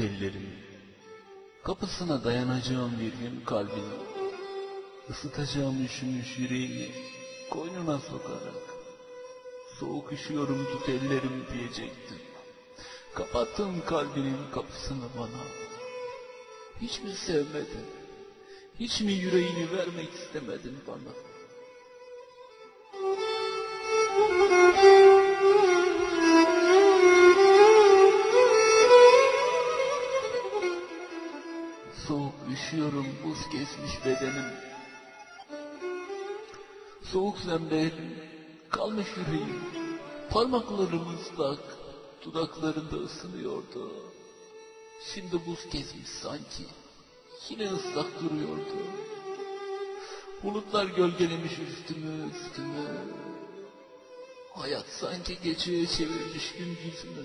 ellerim. Kapısına dayanacağım gün kalbini. Isıtacağım üşümüş yüreğini koynuna sokarak. Soğuk üşüyorum tut ellerim diyecektim. Kapattın kalbinin kapısını bana. Hiç mi sevmedin? Hiç mi yüreğini vermek istemedin bana? Soğuk üşüyorum buz kesmiş bedenim. Soğuk zemberim kalmış yüreğim. Parmaklarım ıslak, dudaklarında ısınıyordu. Şimdi buz kesmiş sanki, yine ıslak duruyordu. Bulutlar gölgelemiş üstümü, üstümü. Hayat sanki geceye çevirmiş gündüzünü.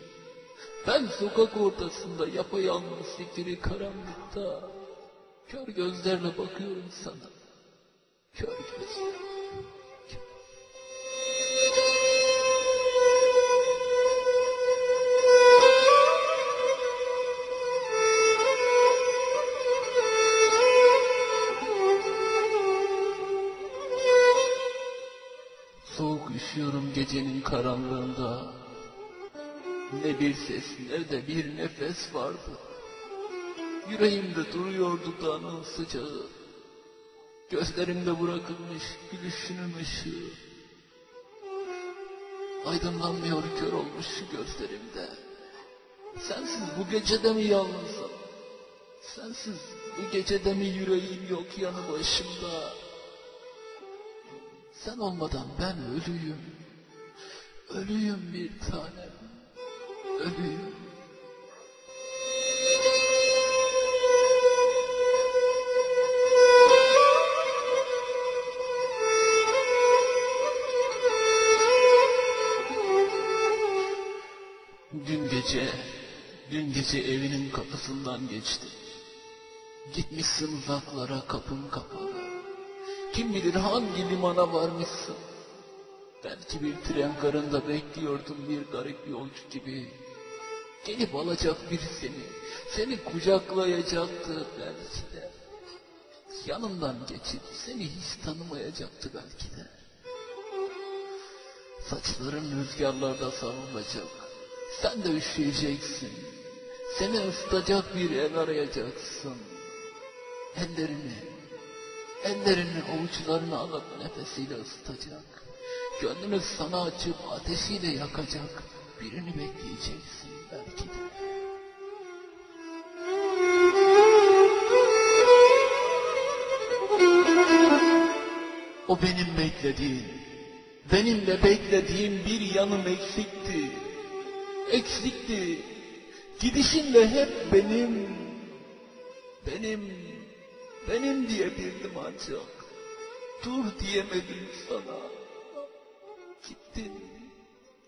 Ben sokak ortasında yapayalnız zifiri karanlıkta. Kör gözlerle bakıyorum sana. Kör gözlerle. Soğuk üşüyorum gecenin karanlığında. Ne bir ses ne de bir nefes vardı. Yüreğimde duruyordu dağının sıcağı. Gözlerimde bırakılmış gülüşünün ışığı. Aydınlanmıyor kör olmuş gözlerimde. Sensiz bu gecede mi yalnızım? Sensiz bu gecede mi yüreğim yok yanı başımda? Sen olmadan ben ölüyüm. Ölüyüm bir tanem. Dün gece, dün gece evinin kapısından geçtim. Gitmişsin uzaklara kapım kapalı. Kim bilir hangi limana varmışsın. Belki bir tren garında bekliyordum bir garip yolcu gibi. Gelip alacak biri seni, seni kucaklayacaktı belki de. Yanından geçip seni hiç tanımayacaktı belki de. Saçların rüzgarlarda savrulacak. Sen de üşüyeceksin. Seni ısıtacak bir el arayacaksın. Ellerini, ellerini avuçlarına alıp nefesiyle ısıtacak. Gönlünü sana açıp ateşiyle yakacak. Birini bekleyeceksin de. O benim beklediğim, benimle beklediğim bir yanım eksikti. Eksikti. Gidişinle hep benim, benim, benim diyebildim ancak. Dur diyemedim sana. Gittin,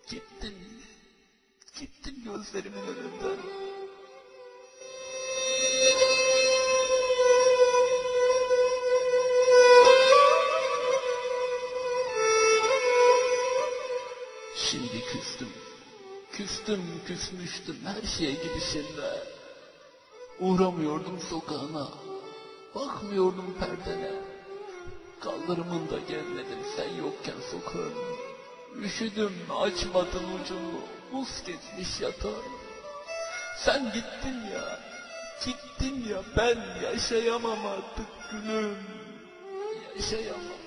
gittin, gittin gözlerimin önünden. Şimdi küstüm. Küstüm, küsmüştüm her şeye gidişinde. Uğramıyordum sokağına. Bakmıyordum perdene. Kaldırımında gelmedim sen yokken sokağın. Üşüdüm açmadın ucunu. Buz kesmiş yatağım. Sen gittin ya. Gittin ya ben yaşayamam artık gülüm. Yaşayamam.